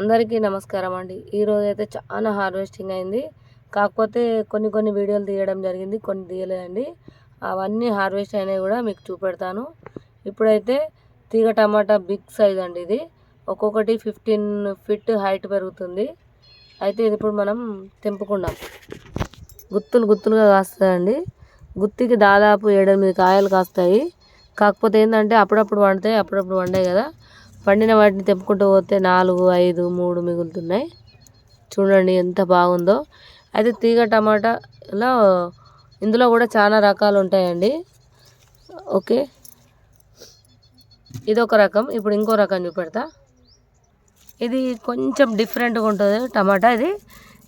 అందరికీ నమస్కారం అండి. ఈరోజు అయితే చాలా హార్వెస్టింగ్ అయింది. కాకపోతే కొన్ని కొన్ని వీడియోలు తీయడం జరిగింది కొన్ని తీయలేదండి. అవన్నీ హార్వెస్ట్ అయినవి కూడా మీకు చూపెడతాను. ఇప్పుడైతే తీగ టమాటా బిగ్ సైజ్ అండి ఇది. ఒక్కొక్కటి ఫిఫ్టీన్ ఫిట్ హైట్ పెరుగుతుంది. అయితే ఇది ఇప్పుడు మనం తెంపుకుందాం. గుత్తులు గుత్తులుగా కాస్తాయండి. గుత్తికి దాదాపు ఏడెనిమిది కాయలు కాస్తాయి. కాకపోతే ఏంటంటే అప్పుడప్పుడు వండుతాయి అప్పుడప్పుడు వండాయి కదా. పండిన వాటిని తెంపుకుంటూ పోతే నాలుగు ఐదు మూడు మిగులుతున్నాయి. చూడండి ఎంత బాగుందో. అయితే తీగ టమాటాలో ఇందులో కూడా చాలా రకాలు ఉంటాయండి. ఓకే. ఇది ఒక రకం. ఇప్పుడు ఇంకో రకం చూపెడతా. ఇది కొంచెం డిఫరెంట్గా ఉంటుంది టమాటా ఇది.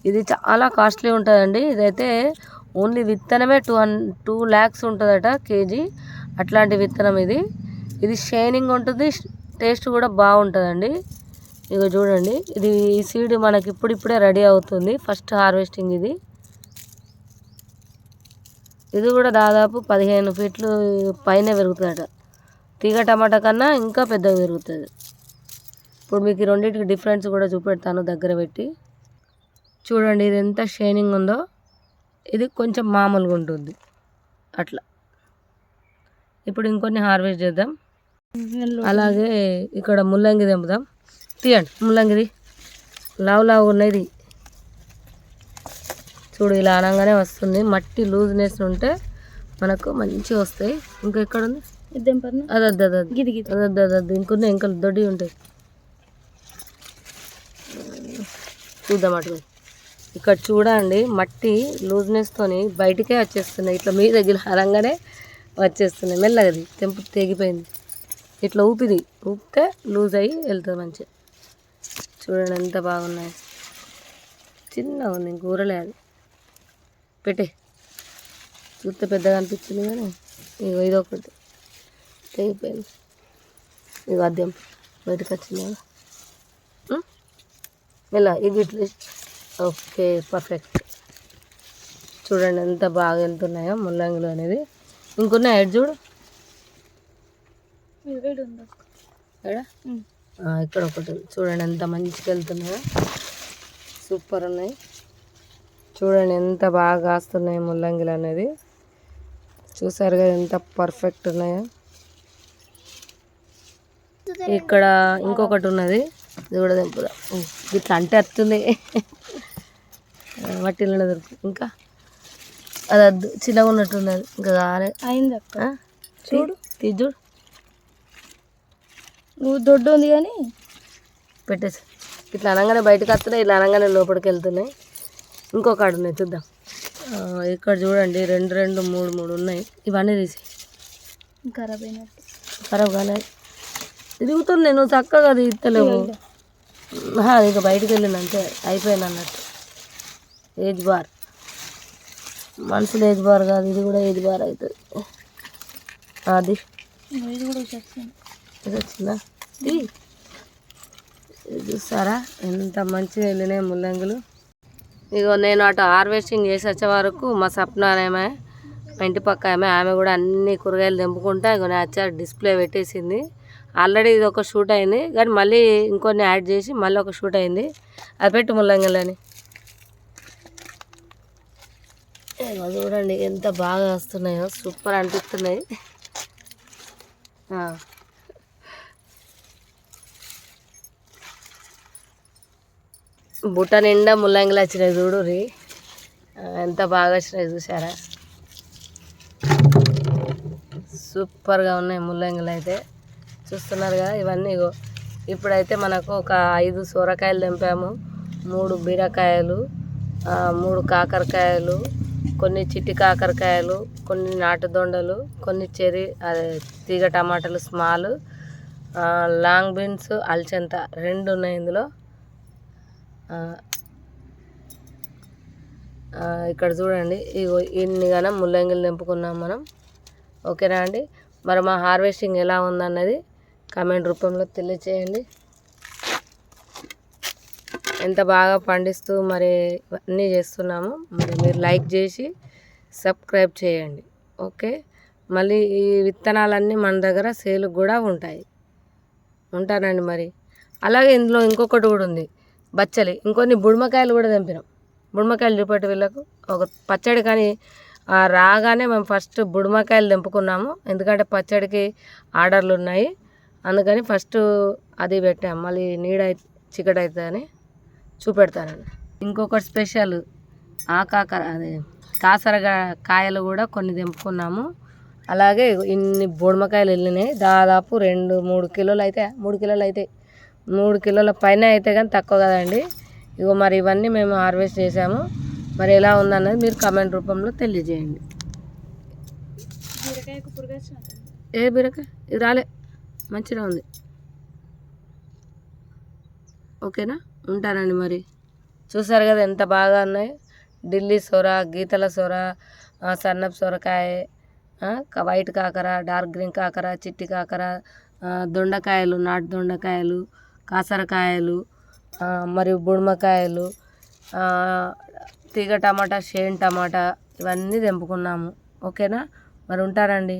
ఇది చాలా కాస్ట్లీ ఉంటుందండి. ఇదైతే ఓన్లీ విత్తనమే టూ హన్ టూ ల్యాక్స్ ఉంటుందట కేజీ. అట్లాంటి విత్తనం ఇది. ఇది షైనింగ్ ఉంటుంది. టేస్ట్ కూడా బాగుంటుందండి. ఇక చూడండి ఇది ఈ సీడ్ మనకి ఇప్పుడిప్పుడే రెడీ అవుతుంది ఫస్ట్ హార్వెస్టింగ్ ఇది. ఇది కూడా దాదాపు పదిహేను ఫీట్లు పైన పెరుగుతుందట. తీగ టమాటా కన్నా ఇంకా పెద్దగా పెరుగుతుంది. ఇప్పుడు మీకు రెండింటికి డిఫరెన్స్ కూడా చూపెడతాను దగ్గర పెట్టి. చూడండి ఇది ఎంత షైనింగ్ ఉందో. ఇది కొంచెం మామూలుగా ఉంటుంది. అట్లా. ఇప్పుడు ఇంకొన్ని హార్వెస్ట్ చేద్దాం. అలాగే ఇక్కడ ముల్లంగి తెంపుదాం తీయండి ముల్లంగిది. లావు లావు ఉన్నది. చూడు ఇలా అనగానే వస్తుంది. మట్టి లూజ్నెస్ ఉంటే మనకు మంచిగా వస్తాయి. ఇంకా ఎక్కడ ఉంది ఇంకొన్ని ఇంకా దొడ్డి ఉంటాయి. చూద్దాం అటు ఇక్కడ చూడండి మట్టి లూజ్నెస్తోని బయటికే వచ్చేస్తున్నాయి. ఇట్లా మీ దగ్గర హరంగానే వచ్చేస్తున్నాయి. మెల్లగది తెంపు తెగిపోయింది. ఇట్లా ఊపిది. ఊపితే లూజ్ అయ్యి వెళ్తుంది మంచిగా. చూడండి ఎంత బాగున్నాయి. చిన్నగా ఉంది కూరలే అది. పెట్టే. చూస్తే పెద్దగా అనిపించింది కానీ ఇగో ఇది ఒకటి. తెగిపోయింది. ఇక అద్దెం. బయటకు వచ్చింది కదా. ఇలా ఇది ఇట్లా. Okay perfect. చూడండి ఎంత బాగా వెళ్తున్నాయో ముల్లంగిలు అనేది. ఇంకొన్నాయి యాడ్ చూడు? ఇక్కడ ఒకటి. చూడండి ఎంత మంచిగా వెళ్తున్నాయో. సూపర్ ఉన్నాయి. చూడండి ఎంత బాగా కాస్తున్నాయి ముల్లంగిలు అనేది. చూసారు కదా ఎంత పర్ఫెక్ట్ ఉన్నాయో. ఇక్కడ ఇంకొకటి ఉన్నది. ఇది కూడా తెంపుదా. ఇట్లా అంటే వస్తుంది మట్టిలో దొరుకుతుంది ఇంకా? అది వద్దు చిన్నగా ఉన్నట్టున్నది ఇంకా కాలే. అయింది? చూడు. తీసి చూడు. నువ్వు దొడ్డు ఉంది కానీ పెట్టేసి ఇట్లా అనగానే బయటకు వస్తున్నాయి ఇట్లా అనగానే లోపలికి వెళ్తున్నాయి. ఇంకొక ఆడు ఉన్నాయి చూద్దాం. ఇక్కడ చూడండి రెండు రెండు మూడు మూడు ఉన్నాయి. ఇవన్నీ తీసి. ఖరాబ్ అయినట్టు. ఖరాబ్ కానీ తిరుగుతుంది నువ్వు చక్కగా తీస్తలేవు. ఇక బయటకు వెళ్ళింది అంతే అయిపోయింది అన్నట్టు. Age bar. మనుషులు ఏజ్ బార్ కాదు ఇది కూడా ఏజ్ బార్ అవుతుంది. అది. ఇది కూడా వచ్చిందా? ఇది ఇది చూస్తారా? ఎంత మంచిగా వెళ్ళినాయి ముల్లంగులు. ఇగో నేను అటు హార్వెస్టింగ్ చేసి వచ్చే వరకు మా సప్న మా ఇంటి పక్క ఆమె ఆమె కూడా అన్ని కూరగాయలు తెంపుకుంటా ఇగో నేను వచ్చారు డిస్ప్లే పెట్టేసింది. ఆల్రెడీ ఇది ఒక షూట్ అయింది కానీ మళ్ళీ ఇంకొన్ని యాడ్ చేసి మళ్ళీ ఒక షూట్ అయింది. అది పెట్టు ముల్లంగిలని. ఇగో చూడండి ఎంత బాగా వస్తున్నాయో సూపర్ అనిపిస్తున్నాయి. బుట్ట నిండా ముల్లంగిలు వచ్చినాయి చూడు ఎంత బాగా వచ్చినాయి చూసారా సూపర్గా ఉన్నాయి ముల్లంగిలు అయితే. చూస్తున్నారు కదా ఇవన్నీ ఇప్పుడైతే మనకు ఒక ఐదు సొరకాయలు తెంపాము. మూడు బీరకాయలు మూడు కాకరకాయలు కొన్ని చిట్టి కాకరకాయలు కొన్ని నాటు దొండలు కొన్ని చెరి అదే తీగ టమాటాలు స్మాల్ లాంగ్ బీన్స్ అల్చంత రెండు ఉన్నాయి ఇందులో. ఇక్కడ చూడండి. ఇగో ఇన్ని గానం ముల్లంగిలు తెంపుకున్నాం మనం. ఓకేనా అండి? మరి మా హార్వెస్టింగ్ ఎలా ఉందన్నది కామెంట్ రూపంలో తెలియచేయండి. ఎంత బాగా పండిస్తూ మరి అన్నీ చేస్తున్నాము మరి మీరు లైక్ చేసి సబ్స్క్రైబ్ చేయండి. ఓకే? మళ్ళీ ఈ విత్తనాలన్నీ మన దగ్గర సేల్కి కూడా ఉంటాయి. ఉంటానండి మరి. అలాగే ఇందులో ఇంకొకటి కూడా ఉంది. బచ్చలి. ఇంకొన్ని బుడమకాయలు కూడా తెంపినాం. బుడమకాయలు చూపెట్టి వీళ్ళకు. ఒక పచ్చడి కానీ రాగానే మేము ఫస్ట్ బుడమకాయలు తెంపుకున్నాము. ఎందుకంటే పచ్చడికి ఆర్డర్లు ఉన్నాయి. అందుకని ఫస్ట్ అది పెట్టాము మళ్ళీ నీడ చికెట్ చీకటి అవుతుందని చూపెడతానండి ఇంకొకటి స్పెషల్ ఆ కాకర అదే కాసరగా కాయలు కూడా కొన్ని తెంపుకున్నాము. అలాగే ఇన్ని బుడమకాయలు వెళ్ళినాయి. దాదాపు రెండు మూడు కిలోలు అయితే మూడు కిలోలు అయితే మూడు కిలోల పైన అయితే కానీ తక్కువ కదండి. ఇగో మరి ఇవన్నీ మేము హార్వెస్ట్ చేసాము. మరి ఎలా ఉందన్నది మీరు కామెంట్ రూపంలో తెలియజేయండి. ఏ బీరకాయ? ఇది రాలే. మంచిగా ఉంది. ఓకేనా? ఉంటానండి మరి. చూసారు కదా ఎంత బాగా ఉన్నాయి. ఢిల్లీ సొర గీతల సొర సన్నపు సొరకాయ వైట్ కాకర డార్క్ గ్రీన్ కాకర చిట్టి కాకర దొండకాయలు నాటు దొండకాయలు కాసరకాయలు మరియు బుడుమకాయలు తీగ టమాటా షేన్ టమాటా ఇవన్నీ తెంపుకున్నాము. ఓకేనా? మరి ఉంటారండి.